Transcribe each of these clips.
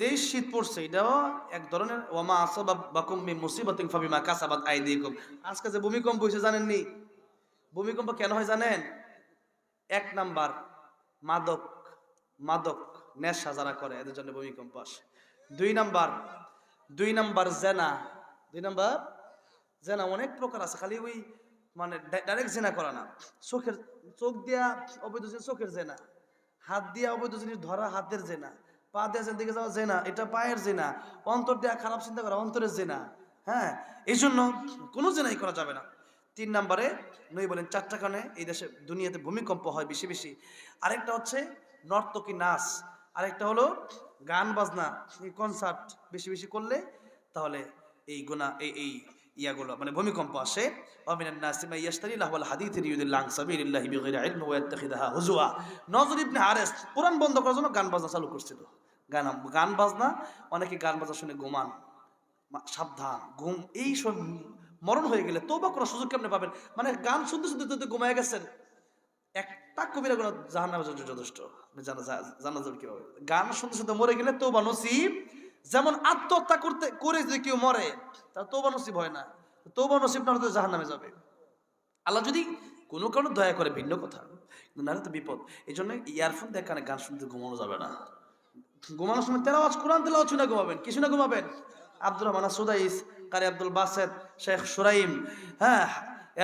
যে শীত পড়ছে, এটাও এক ধরনের ওমা আসাবা বাকুম মি মুসিবাতিন ফাবিমা কাসাবাত আইদিকুম। আজকে যে ভূমিকম্প হয়েছে, জানেননি? ভূমিকম্প কেন হয় জানেন? এক নাম্বার, মাদক মাদক নেশা যারা করে, এদের জন্য ভূমিকম্প আসে। দুই নাম্বার দুই নাম্বার জেনা, দুই নাম্বার জেনা অনেক প্রকার আছে, খালি ওই মানে ডাইরেক্ট জেনা করা না। চোখের, চোখ দিয়া অবৈধ চোখের জেনা। হাত দিয়া অবৈধ জিনিস ধরা হাতের জেনা। পা দিয়ে দিকে যাওয়া জেনা, এটা পায়ের জেনা, অন্তর দিয়া খারাপ চিন্তা করা অন্তরের জেনা হ্যাঁ? এই জন্য কোনো জেনাই করা যাবে না। তিন নম্বরে নই বলেন, চারটা কারণে এই দেশে দুনিয়াতে ভূমিকম্প হয় বেশি বেশি। আরেকটা হচ্ছে নর্তকী নাচ, আরেকটা হলো গান বাজনা কনসার্ট বেশি বেশি করলে তাহলে এই গুণা এই এই ইয়াগুলো মানে ভূমিকম্প আসে। বন্ধ করার জন্য গান বাজনা চালু করছিল। গান গান বাজনা, অনেকে গান বাজনা শুনে ঘুমান সাবধান, ঘুম, এই মরণ হয়ে গেলে তোবা করার সুযোগ কেমনে পাবেন? মানে গান শুনতে শুনতে যদি ঘুমায় গেছেন, একটা কবিরা গুণ জাহান নামে যথেষ্ট। জানা জানা যাবে কীভাবে? গান শুনতে শুনতে মরে গেলে তোবা নসিব যেমন আত্মহত্যা করতে, করে যদি কেউ মরে, তার তোবা নসিব হয় না। তোবা নসিব না হলে জাহান নামে যাবে। আল্লাহ যদি কোনো কারণে দয়া করে, ভিন্ন কথা নাহলে তো বিপদ। এই জন্য ইয়ারফোন দিয়ে কানে গান শুনতে ঘুমানো যাবে না। ঘুমানোর সময় তেলাওয়াজ কোরআন তেলাওয়াজ শুনে ঘুমাবেন। কিছু না ঘুমাবেন? আব্দুর রহমান সুদাইস কারি আব্দুল বাসেদ, শেখ সুরাইম হ্যাঁ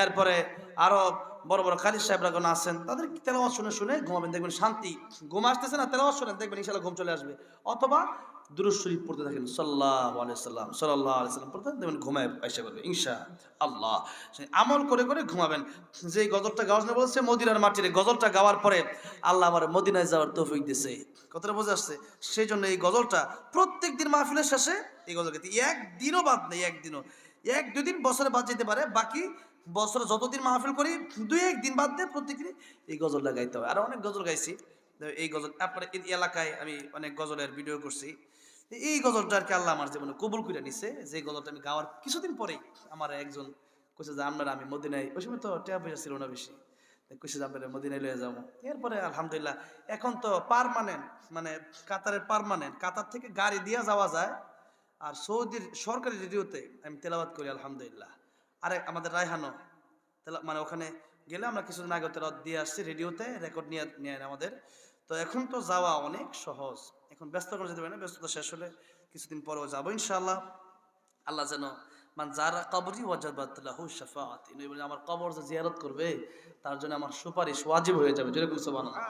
এরপরে আরও বড় বড় খালিদ সাহেবরা কোন আছেন, তাদের তেলাওয়াজ শুনে শুনে ঘুমাবেন? দেখবেন শান্তি। ঘুম আসতেছে না তেলাওয়াজ শুনেন দেখবেন ইনশাল্লাহ ঘুম চলে আসবে। অথবা দুরুদ শরীফ পড়তে থাকেন সাল্লাহ আলাইসাল্লাম সাল্লাহ আলাইসাল্লাম পড়তে দেখবেন ঘুমায় এসে পারবে ইনশা আল্লাহ আমল করে করে ঘুমাবেন। যে গজলটা গাওয়া বলছে, মদিনার মাটির গজলটা গাওয়ার পরে আল্লাহ আমার মদিনায় যাওয়ার তৌফিক দিছে কথাটা বোঝা আসছে সেই জন্য এই গজলটা প্রত্যেক দিন মাহফিলের শেষে এই গজল গাইতে একদিনও বাদ নেই, একদিনও। এক দুই দিন বছরে বাদ যেতে পারে, বাকি বছরে যতদিন মাহফিল করি, দুই একদিন বাদ দিয়ে প্রত্যেকদিন এই গজলটা গাইতে হবে আর অনেক গজল গাইছি। এই গজল আপনার এই এলাকায় আমি অনেক গজলের ভিডিও করছি। এই গজলটা আর কি আল্লাহ আমার জীবনে কবুল করে নিছে। যে গজলটা আমি গাওয়ার কিছুদিন পরেই আমার একজন কইছে যে, আমরা আমি মদিনায় ওই সময় তো টেয়া পয়সা ছিল না বেশি। কইছে যে আপনারা মদিনায় লয়ে যাব। এরপরে আলহামদুলিল্লাহ, এখন তো পারমানেন্ট মানে কাতারের পারমানেন্ট কাতার থেকে গাড়ি দিয়ে যাওয়া যায়। আর সৌদির সরকারি রেডিওতে আমি তেলাবাদ করি, আলহামদুলিল্লাহ। আরে আমাদের রায়হানো তেলা মানে ওখানে গেলে আমরা কিছুদিন আগে তেলাওয়াত দিয়ে আসছি রেডিওতে রেকর্ড নিয়ে নিয়ে আমাদের। তো এখন তো যাওয়া অনেক সহজ। এখন ব্যস্ত করে যেতে পারে না ব্যস্ততা শেষ হলে কিছুদিন পরেও যাব ইনশাআল্লাহ। আল্লাহ যেন মান যারা কবরি ওয়াজাবাতলাহু শাফাআতি আমার কবর যে জিয়ারত করবে তার জন্য আমার সুপারিশ ওয়াজিব হয়ে যাবে। যেরকম সুবহানাল্লাহ।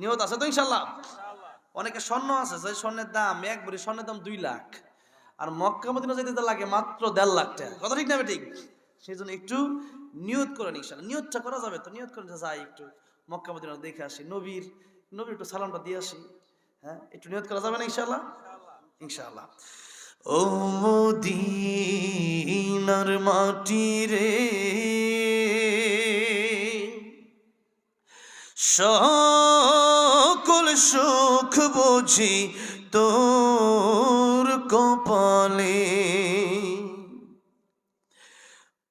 নিয়ত আছে তো ইনশাআল্লাহ? অনেকে স্বর্ণ আছে যে স্বর্ণের দাম এক ভরি স্বর্ণের দাম দুই লাখ। আর মক্কা মদিনা যেতে লাগে মাত্র দেড় লাখ টাকা। কথা ঠিক না ঠিক? সেই জন্য একটু নিয়ত করে নিই নিয়তটা করা যাবে তো? নিয়ত করে যাই একটু মক্কা মদিনা দেখে আসি। নবীর নবীর একটু সালামটা দিয়ে আসি। হ্যাঁ একটু নিয়ত করা যাবে না ইনশাআল্লাহ? ইনশাআল্লাহ। ও মদিনার মাটি রে, সকল সুখ বুঝি তোর কপালে।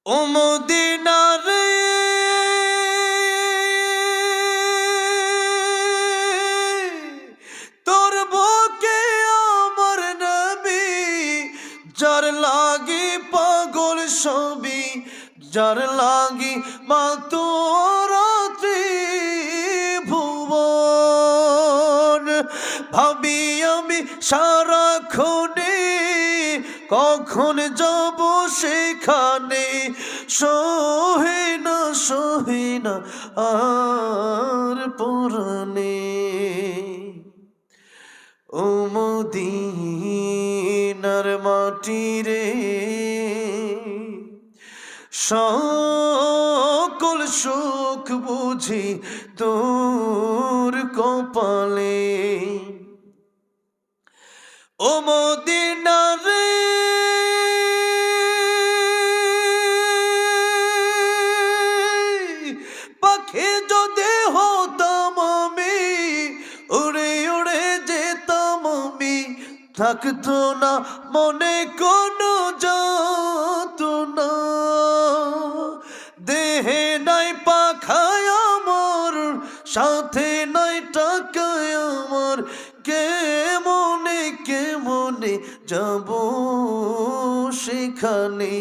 ও মদিনার তোর বুকে আমার নবী, যার লাগি পাগল ছবি, যার লাগি মা তোর ভুবন। ভাবি আমি সারাক্ষণে কখন যাব সেখানে? সহে না সহে না আর পুরানে ও মদিনার মাটি রে, সকল সুখ বুঝি তোর কপালে। ও মদিনার থাকতো না, মনে কোনো যত না দেহে নাই পাখায় আমার, সাথে নাই টাকায় আমার। কে মনে কেমনে যাব সেখানে?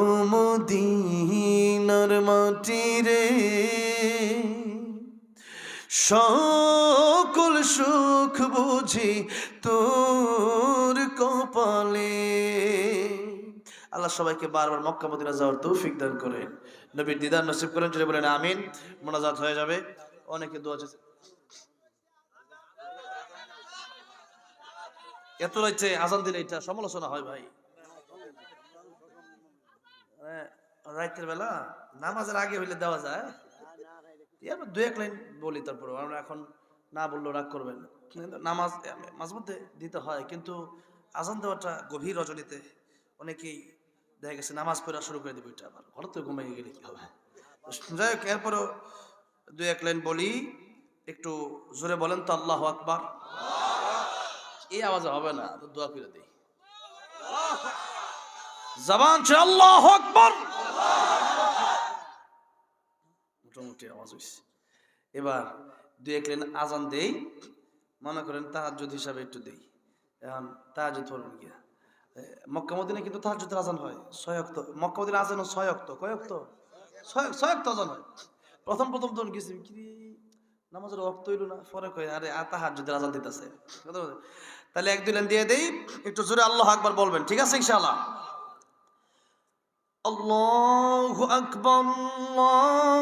ও মদিনার মাটি রে সকল সুখ বুঝি তোর কপালে। আল্লাহ সবাইকে বারবার মক্কা মদিনা যাওয়ার তৌফিক দান করেন। নবীর দিদার নসিব করেন যদি বলেন আমিন। মোনাজাত হয়ে যাবে। অনেকে দোয়া চাইছে। এত রয়েছে আজান দিলে এটা সমালোচনা হয় ভাই। মানে রাতের বেলা নামাজের আগে হইলে দেওয়া যায়। দু এক লাইন বলি তারপর আমরা এখন না বলল রাগ করবেন। কিন্তু নামাজ মাঝে মধ্যে দিতে হয়, কিন্তু আজান দেওয়াটা গভীর রজনীতে অনেকেই দেখা গেছে নামাজ পড়া শুরু করে দেবে এটা আবার। ঘর তো ঘুমিয়ে গেলে কি হবে? যাই হোক, এরপরও দু এক লাইন বলি, একটু জোরে বলেন তো, আল্লাহ আকবার। এই আওয়াজ হবে না দোয়া করে দিই। জবান সে আল্লাহ মোটামুটি আওয়াজ হয়েছে এবার দেখলেন এক লাইন আজান দেই, মনে করেন তাহাজুদ হিসাবে একটু দেই। এখন তাহাজুদ পড়বেন গিয়া মক্কা মদিনে কিন্তু তাহাজুদের আজান হয় ছয়ক্ত মক্কা মদিনে আজান সয়ক্ত কয়ক্ত ছয়ক্ত আজান হয়। প্রথম প্রথম তখন গেছি কি নামাজের অক্ত হইল না। পরে কয়, আরে তাহাজুদের আজান দিতেছে। তাহলে এক, দুই লাইন দিয়ে দেই, একটু জোরে আল্লাহ আকবার বলবেন। ঠিক আছে, ইনশাআল্লাহ? আল্লাহু আকবার, আল্লাহ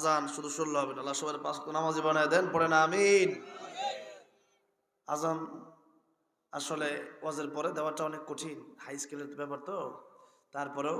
আজান শুধু শুনলে হবে না। আল্লাহ সবার পাঁচ নামাজি বানায় দেন পরে না, আমিন। আজান আসলে ওয়াজের পরে দেওয়াটা অনেক কঠিন, হাই স্কেলের ব্যাপার তো। তারপরেও